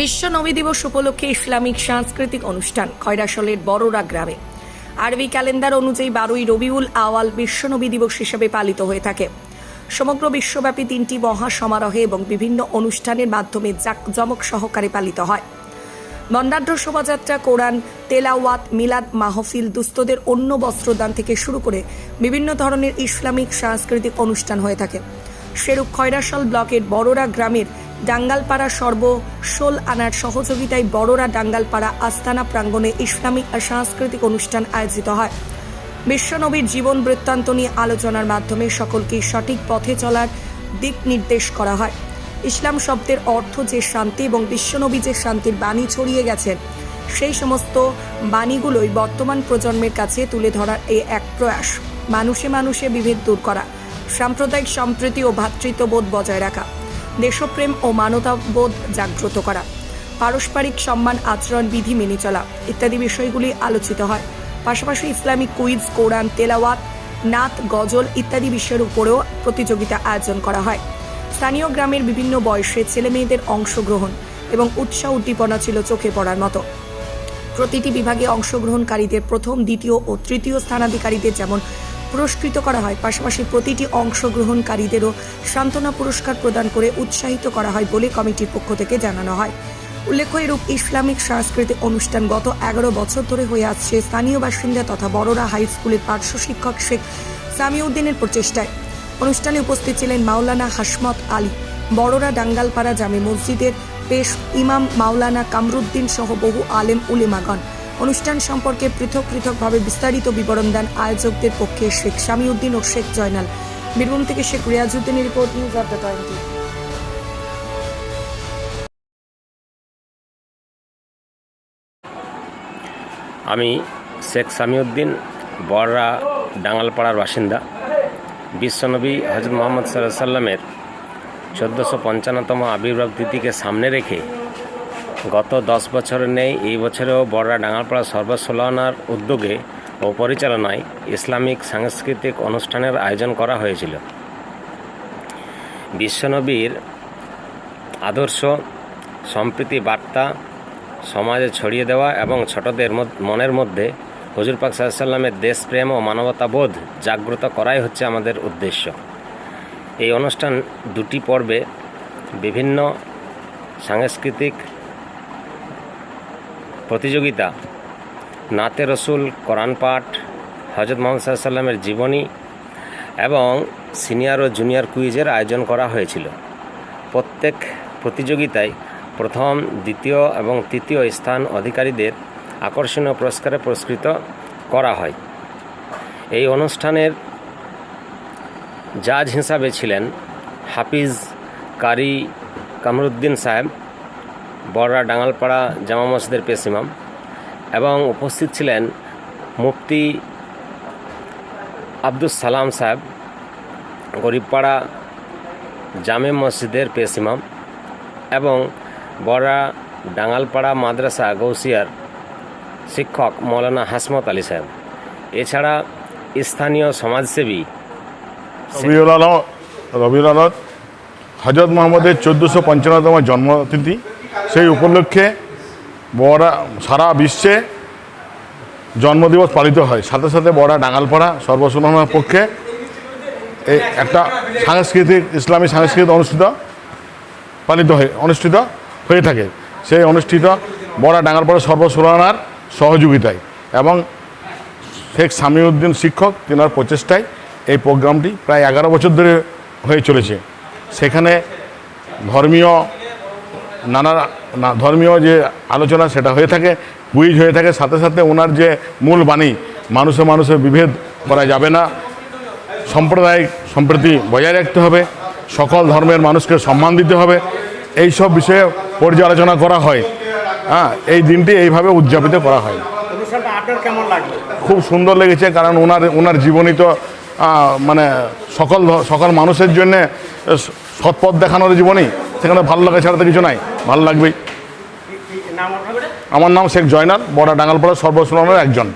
বিশ্ব নবী দিবস উপলক্ষে ইসলামিক সাংস্কৃতিক অনুষ্ঠান খয়রাসলের বড়রা গ্রামে। আরবি ক্যালেন্ডার অনুযায়ী বারোই রবিউল আওয়াল বিশ্ব নবী দিবস হিসেবে পালিত হয়ে থাকে। সমগ্র বিশ্বব্যাপী তিনটি মহা সমারোহে এবং বিভিন্ন অনুষ্ঠানের মাধ্যমে জাঁকজমক সহকারে পালিত হয়। বন্দাঢ্য শোভাযাত্রা, কোরআন, তেলাওয়াত, মিলাদ, মাহফিল, দুস্থদের অন্য বস্ত্রদান থেকে শুরু করে বিভিন্ন ধরনের ইসলামিক সাংস্কৃতিক অনুষ্ঠান হয়ে থাকে। সেরূপ খয়রাশাল ব্লকের বড়রা গ্রামের ডাঙ্গালপাড়া সর্ব শোল আনার সহযোগিতায় বড়রা ডাঙ্গালপাড়া আস্তানা প্রাঙ্গণে ইসলামিক আর সাংস্কৃতিক অনুষ্ঠান আয়োজিত হয়। বিশ্বনবীর জীবন বৃত্তান্ত নিয়ে আলোচনার মাধ্যমে সকলকে সঠিক পথে চলার দিক নির্দেশ করা হয়। ইসলাম শব্দের অর্থ যে শান্তি এবং বিশ্বনবী যে শান্তির বাণী ছড়িয়ে গেছেন সেই সমস্ত বাণীগুলোই বর্তমান প্রজন্মের কাছে তুলে ধরার এই এক প্রয়াস। মানুষে মানুষে বিভেদ দূর করা, সাম্প্রদায়িক সম্প্রীতি ও ভ্রাতৃত্ববোধ বজায় রাখা। দেশপ্রেম ও মানবতাবোধ জাগ্রত করা। পারস্পরিক সম্মান, আচরণ, বিধি মেনে চলা ইত্যাদি বিষয়গুলি আলোচিত হয়। পাশাপাশি ইসলামিক কুইজ, কোরআন, তেলাওয়াত, নাত, গজল ইত্যাদি বিষয়ের উপরেও প্রতিযোগিতা আয়োজন করা হয়। স্থানীয় গ্রামের বিভিন্ন বয়সে ছেলে মেয়েদের অংশগ্রহণ এবং উৎসাহ উদ্দীপনা ছিল চোখে পড়ার মতো। প্রতিটি বিভাগে অংশগ্রহণকারীদের প্রথম, দ্বিতীয় ও তৃতীয় স্থানাধিকারীদের যেমন পুরস্কৃত করা হয়। পাশাপাশি প্রতিটি অংশগ্রহণকারীদেরও সান্ত্বনা পুরস্কার প্রদান করে উৎসাহিত করা হয় বলে কমিটির পক্ষ থেকে জানানো হয়। উল্লেখ্য, এরূপ ইসলামিক সাংস্কৃতিক অনুষ্ঠান গত এগারো বছর ধরে হয়ে আসছে স্থানীয় বাসিন্দা তথা বড়রা হাই স্কুলের পার্শ্ব শিক্ষক শেখ সামিউদ্দিনের প্রচেষ্টায়। অনুষ্ঠানে উপস্থিত ছিলেন মাওলানা হাসমত আলী। বড়রা ডাঙ্গালপাড়া জামে মসজিদের পেশ ইমাম মাওলানা কামরুদ্দিন সহ বহু আলেম উলেমাগণ। অনুষ্ঠান সম্পর্কে পৃথক পৃথকভাবে বিস্তারিত বিবরণ দেন আয়োজকদের পক্ষে শেখ শামিউদ্দিন ও শেখ জয়নাল। বীরভূম থেকে Sheikh রিয়াজউদ্দিনের report, News of the Twenty. আমি শেখ সামিউদ্দিন বড়রা ডাঙ্গালপাড়ার বাসিন্দা। বিশ্বনবী হজরত মোহাম্মদ সাল্লাহ সাল্লামের চোদ্দোশো পঞ্চান্নতম আবির্ভাব তিথিকে সামনে রেখে গত দশ বছরের নেই, এই বছরেও বড়রা ডাঙ্গালপাড়া সর্বসোলানার উদ্যোগে ও পরিচালনায় ইসলামিক সাংস্কৃতিক অনুষ্ঠানের আয়োজন করা হয়েছিল। বিশ্বনবীর আদর্শ, সম্প্রীতি বার্তা, সমাজে ছড়িয়ে দেওয়া এবং ছোটদের মনের মধ্যে হুজুর পাক সাল্লামের দেশপ্রেম ও মানবতাবোধ জাগ্রত করাই হচ্ছে আমাদের উদ্দেশ্য। এই অনুষ্ঠান দুটি পর্বে বিভিন্ন সাংস্কৃতিক প্রতিযোগিতা, নাতে রসুল, কোরআন পাঠ হজরত মোহাম্মদ সাল্লামের জীবনী এবং সিনিয়র ও জুনিয়র কুইজের আয়োজন করা হয়েছিল। প্রত্যেক প্রতিযোগিতায় প্রথম, দ্বিতীয় এবং তৃতীয় স্থান অধিকারীদের আকর্ষণীয় পুরস্কারে পুরস্কৃত করা হয়। এই অনুষ্ঠানের জাজ হিসাবে ছিলেন হাফিজ কারি কামরুদ্দিন সাহেব। বড়রা ডাঙ্গালপাড়া জামা মসজিদের পেশ ইমাম এবং উপস্থিত ছিলেন মুফতি আব্দুল সালাম সাহেব, গরিবপাড়া জামে মসজিদের পেশ ইমাম এবং বড়া ডাঙ্গালপাড়া মাদ্রাসা গৌসিয়ার শিক্ষক মৌলানা হাসমত আলী সাহেব। এছাড়া স্থানীয় সমাজসেবী রবিউল আলম রবিউল আলম হজরত মোহাম্মদের চোদ্দোশো পঞ্চান্নতম জন্মতিথি। সেই উপলক্ষে বড়া সারা বিশ্বে জন্মদিবস পালিত হয়। সাথে সাথে বড়া ডাঙ্গালপাড়া সর্বসুনামের পক্ষে এই একটা সাংস্কৃতিক, ইসলামী সাংস্কৃতিক অনুষ্ঠিত পালিত হয়ে, অনুষ্ঠিত হয়ে থাকে। সেই অনুষ্ঠিত বড়া ডাঙ্গালপাড়া সর্বসুরানার সহযোগিতায় এবং শেখ সামিউদ্দিন শিক্ষক তিনার প্রচেষ্টায় এই প্রোগ্রামটি প্রায় এগারো বছর ধরে হয়ে চলেছে। সেখানে ধর্মীয় নানা ধর্মীয় যে আলোচনা সেটা হয়ে থাকে কুইজ হয়ে থাকে সাথে সাথে ওনার যে মূল বাণী মানুষে মানুষে বিভেদ করা যাবে না। সাম্প্রদায়িক সম্প্রীতি বজায় রাখতে হবে সকল ধর্মের মানুষকে সম্মান দিতে হবে। এই সব বিষয়ে পর্যালোচনা করা হয়। হ্যাঁ এই দিনটি এইভাবে উদযাপিত করা হয়। খুব সুন্দর লেগেছে কারণ ওনার ওনার জীবনী তো মানে সকল সকল মানুষের জন্যে সৎপথ দেখানোর জীবনী। সেখানে ভালো লাগা ছাড়া তো কিছু নাই। ভালো লাগবেই। আমার নাম শেখ জয়নাল বড়া ডাঙ্গালপাড়া সর্বসম্মানের একজন।